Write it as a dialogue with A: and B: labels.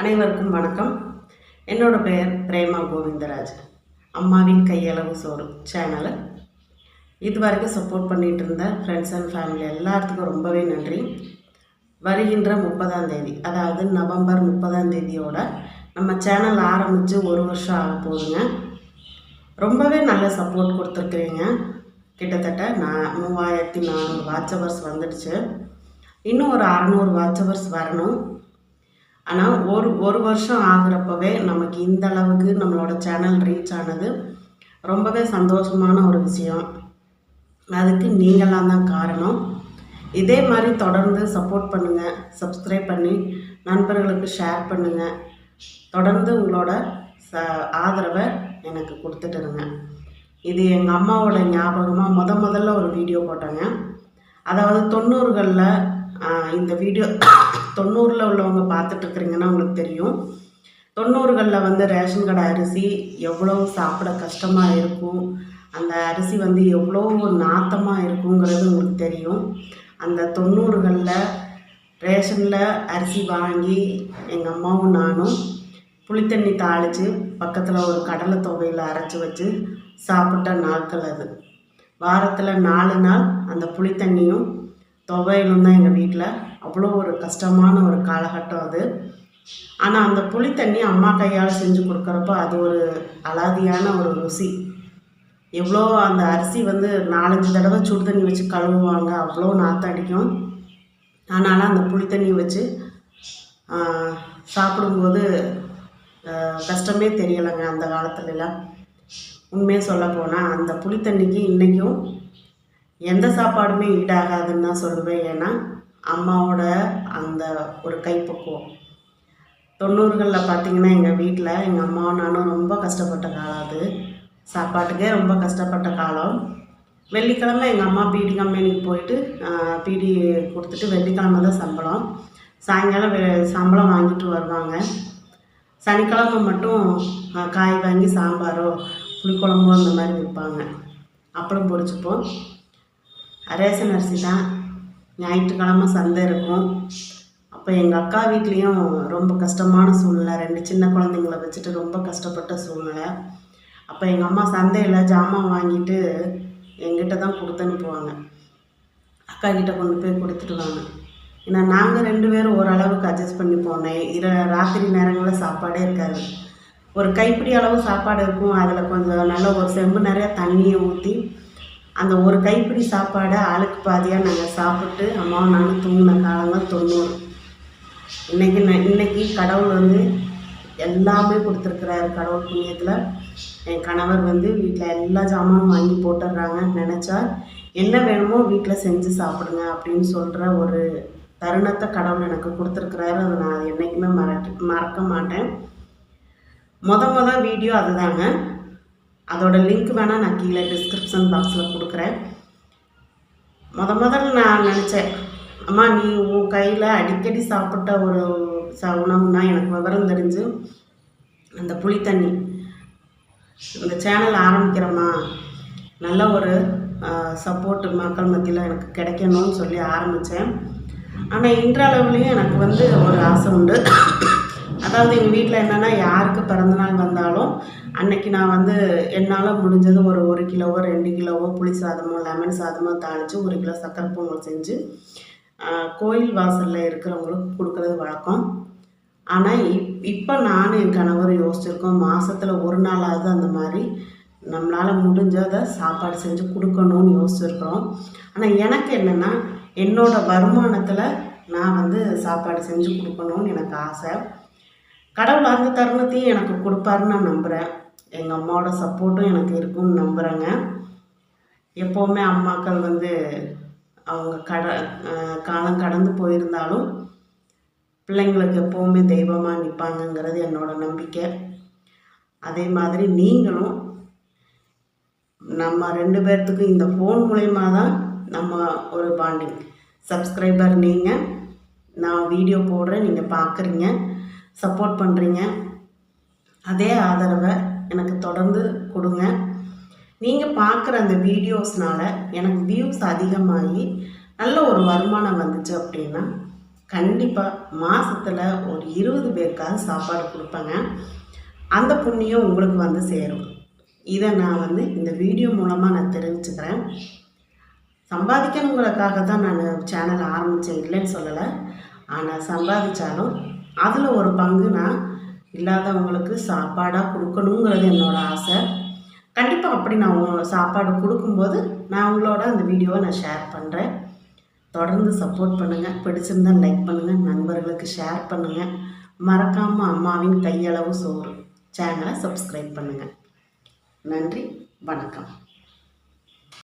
A: அனைவருக்கும் வணக்கம். என்னோட பெயர் பிரேமா கோவிந்தராஜ். அம்மாவின் கையளவு சோறு சேனலை இது வரைக்கும் சப்போர்ட் பண்ணிகிட்டு இருந்த ஃப்ரெண்ட்ஸ் அண்ட் ஃபேமிலி எல்லாத்துக்கும் ரொம்பவே நன்றி. வருகின்ற முப்பதாம் தேதி அதாவது நவம்பர் முப்பதாம் தேதியோட நம்ம சேனல் ஆரம்பித்து ஒரு வருஷம் ஆக போகுதுங்க. ரொம்பவே நல்ல சப்போர்ட் கொடுத்துருக்குறீங்க. கிட்டத்தட்ட நான் மூவாயிரத்தி நானூறு வாட்சவர்ஸ் வந்துடுச்சு. இன்னும் ஒரு அறநூறு வாட்சவர்ஸ் வரணும். ஆனால் ஒரு ஒரு வருஷம் ஆகுறப்பவே நமக்கு இந்த அளவுக்கு நம்மளோட சேனல் ரீச் ஆனது ரொம்பவே சந்தோஷமான ஒரு விஷயம். அதுக்கு நீங்களாம் தான் காரணம். இதே மாதிரி தொடர்ந்து சப்போர்ட் பண்ணுங்கள் சப்ஸ்கிரைப் பண்ணி நண்பர்களுக்கு ஷேர் பண்ணுங்கள் தொடர்ந்து உங்களோட ச ஆதரவை எனக்கு கொடுத்துட்டுருங்க இது எங்கள் அம்மாவோட ஞாபகமாக முத முதல்ல ஒரு வீடியோ போட்டேங்க. அதாவது தொண்ணூறுகளில் இந்த வீடியோ தொண்ணூறில் உள்ளவங்க பார்த்துட்ருக்குறீங்கன்னா உங்களுக்கு தெரியும். தொண்ணூறுகளில் வந்து ரேஷன் கடை அரிசி எவ்வளோ சாப்பிட கஷ்டமாக இருக்கும். அந்த அரிசி வந்து எவ்வளோ நாத்தமாக இருக்குங்கிறது உங்களுக்கு தெரியும். அந்த தொண்ணூறுகளில் ரேஷனில் அரிசி வாங்கி எங்கள் அம்மாவும் நானும் புளித்தண்ணி தாளித்து பக்கத்தில் ஒரு கடலை தொகையில் அரைச்சி வச்சு சாப்பிட்ட நாட்கள் அது. வாரத்தில் நாலு நாள் அந்த புளித்தண்ணியும் துவையலும் தான் எங்கள் வீட்டில் அவ்வளோ ஒரு கஷ்டமான ஒரு காலகட்டம் அது. ஆனால் அந்த புளித்தண்ணி அம்மா கையால் செஞ்சு கொடுக்குறப்ப அது ஒரு அலாதியான ஒரு ருசி. எவ்வளோ அந்த அரிசி வந்து நாலஞ்சு தடவை சுடு தண்ணி வச்சு கழுவுவாங்க அவ்வளோ நாற்றம் அடிக்கும். ஆனாலும் அந்த புளி தண்ணி வச்சு சாப்பிடும்போது கஷ்டமே தெரியலைங்க அந்த காலத்துலலாம். உண்மையாக சொல்ல போனால் அந்த புளித்தண்ணிக்கு இன்றைக்கும் எந்த சாப்பாடுமே ஈடாகாதுன்னு தான் சொல்லுவேன். ஏன்னா அம்மாவோட அந்த ஒரு கைப்பக்குவம். தொண்ணூறுகளில் பார்த்திங்கன்னா எங்கள் வீட்டில் எங்கள் அம்மாவும் நானும் ரொம்ப கஷ்டப்பட்ட காலம் அது. சாப்பாட்டுக்கே ரொம்ப கஷ்டப்பட்ட காலம். வெள்ளிக்கிழமை எங்கள் அம்மா பீடி கம்பெனிக்கு போயிட்டு பீடி கொடுத்துட்டு வெள்ளிக்கிழமை தான் சம்பளம். சாயங்காலம் வெ சம்பளம் வாங்கிட்டு வருவாங்க. சனிக்கிழமை மட்டும் காய் வாங்கி சாம்பாரோ புளிக்குழம்போ அந்த மாதிரி விற்பாங்க அப்பளம் பொரிச்சுப்போம். ரேஷன் அரிசி தான். ஞாயிற்றுக்கிழமை சந்தை இருக்கும். அப்போ எங்கள் அக்கா வீட்லேயும் ரொம்ப கஷ்டமான சூழ்நிலை. ரெண்டு சின்ன குழந்தைங்கள வச்சுட்டு ரொம்ப கஷ்டப்பட்ட சூழ்நிலை. அப்போ எங்கள் அம்மா சந்தையில் ஜாமான் வாங்கிட்டு எங்கிட்ட தான் கொடுத்து அனுப்புவாங்க. அக்கா கிட்ட கொண்டு போய் கொடுத்துட்டு வாங்க ஏன்னா நாங்கள் ரெண்டு பேரும் ஓரளவுக்கு அட்ஜஸ்ட் பண்ணி போனேன் இர ராத்திரி நேரங்களில் சாப்பாடே இருக்காது. ஒரு கைப்பிடி அளவு சாப்பாடு இருக்கும். அதில் கொஞ்சம் நல்ல ஒரு செம்பு நிறையா தண்ணியை ஊற்றி அந்த ஒரு கைப்பிடி சாப்பாடை ஆளுக்கு பாதியாக நாங்கள் சாப்பிட்டு அம்மாவும் நானும் தூங்கின காலங்கள் தொண்ணூறு. இன்றைக்கி ந இன்றைக்கி கடவுள் வந்து எல்லாமே கொடுத்துருக்குறாரு கடவுள் புண்ணியத்தில். என் கணவர் வந்து வீட்டில் எல்லா ஜாமானும் வாங்கி போட்டுடுறாங்க. நினச்சா என்ன வேணுமோ வீட்டில் செஞ்சு சாப்பிடுங்க அப்படின்னு சொல்கிற ஒரு தருணத்தை கடவுள் எனக்கு கொடுத்துருக்குறாரு. அதை நான் என்றைக்குமே மறக்க மறக்க மாட்டேன். மொத மொதல் வீடியோ அதுதாங்க. அதோட லிங்க் வேணால் நான் கீழே டிஸ்கிரிப்ஷன் பாக்ஸில் கொடுக்குறேன். முத முதல்ல நான் நினச்சேன் அம்மா நீ உன் கையில் அடிக்கடி சாப்பிட்ட ஒரு ச உணவுனா எனக்கு விவரம் தெரிஞ்சு அந்த புளித்தண்ணி இந்த சேனல் ஆரம்பிக்கிறோமா நல்ல ஒரு சப்போர்ட்டு மக்கள் மத்தியில் எனக்கு கிடைக்கணும்னு சொல்லி ஆரம்பித்தேன் ஆனால் இன்றளவுலேயும் எனக்கு வந்து ஒரு ஆசை உண்டு. அதாவது எங்கள் வீட்டில் என்னென்னா யாருக்கு பிறந்தநாள் வந்தாலும் அன்னைக்கு நான் வந்து என்னால் முடிஞ்சது ஒரு ஒரு கிலோவோ ரெண்டு கிலோவோ புளி சாதமோ லெமன் சாதமோ தாளித்து ஒரு கிலோ சக்கரை பொங்கல் செஞ்சு கோயில் வாசலில் இருக்கிறவங்களுக்கு கொடுக்குறது வழக்கம். ஆனால் இப் இப்போ நானும் என் கணவர் யோசிச்சிருக்கோம் மாதத்தில் ஒரு நாளாவது அந்த மாதிரி நம்மளால் முடிஞ்சதை சாப்பாடு செஞ்சு கொடுக்கணும்னு யோசிச்சிருக்கிறோம். ஆனால் எனக்கு என்னென்னா என்னோடய வருமானத்தில் நான் வந்து சாப்பாடு செஞ்சு கொடுக்கணும்னு எனக்கு ஆசை. கடவுள் அந்த தருணத்தையும் எனக்கு கொடுப்பாருன்னு நான் நம்புகிறேன் எங்கள் அம்மாவோட சப்போர்ட்டும் எனக்கு இருக்கும்னு நம்புகிறேங்க எப்போவுமே அம்மாக்கள் வந்து அவங்க கட காலம் கடந்து போயிருந்தாலும் பிள்ளைங்களுக்கு எப்போவுமே தெய்வமாக நிற்பாங்கங்கிறது என்னோட நம்பிக்கை. அதே மாதிரி நீங்களும் நம்ம ரெண்டு பேர்த்துக்கும் இந்த ஃபோன் மூலயமா தான் நம்ம ஒரு பாண்டிங் சப்ஸ்கிரைபர் நீங்கள் நான் வீடியோ போடுறேன் நீங்கள் பார்க்குறீங்க சப்போர்ட் பண்ணுறீங்க அதே ஆதரவை எனக்கு தொடர்ந்து கொடுங்க. நீங்கள் பார்க்குற அந்த வீடியோஸ்னால் எனக்கு வியூஸ் அதிகமாகி நல்ல ஒரு வருமானம் வந்துச்சு அப்படின்னா கண்டிப்பாக மாதத்தில் ஒரு இருபது பேருக்காவது சாப்பாடு கொடுப்பேங்க. அந்த புண்ணியம் உங்களுக்கு வந்து சேரும். இதை நான் வந்து இந்த வீடியோ மூலமாக நான் தெரிஞ்சுக்கிறேன். சம்பாதிக்கணுங்கிறதுக்காக தான் நான் சேனல் ஆரம்பித்தேன் இல்லைன்னு சொல்லலை. ஆனால் சம்பாதிச்சாலும் அதில் ஒரு பங்கு நான் இல்லாதவங்களுக்கு சாப்பாடாக கொடுக்கணுங்கிறது என்னோடய ஆசை. கண்டிப்பாக அப்படி நான் சாப்பாடு கொடுக்கும்போது நான் உங்களோட அந்த வீடியோவை நான் ஷேர் பண்ணுறேன் தொடர்ந்து சப்போர்ட் பண்ணுங்கள் பிடிச்சிருந்தா லைக் பண்ணுங்கள் நண்பர்களுக்கு ஷேர் பண்ணுங்கள் மறக்காமல் அம்மாவின் கையளவு சோறு சேனலை சப்ஸ்கிரைப் பண்ணுங்கள் நன்றி. வணக்கம்.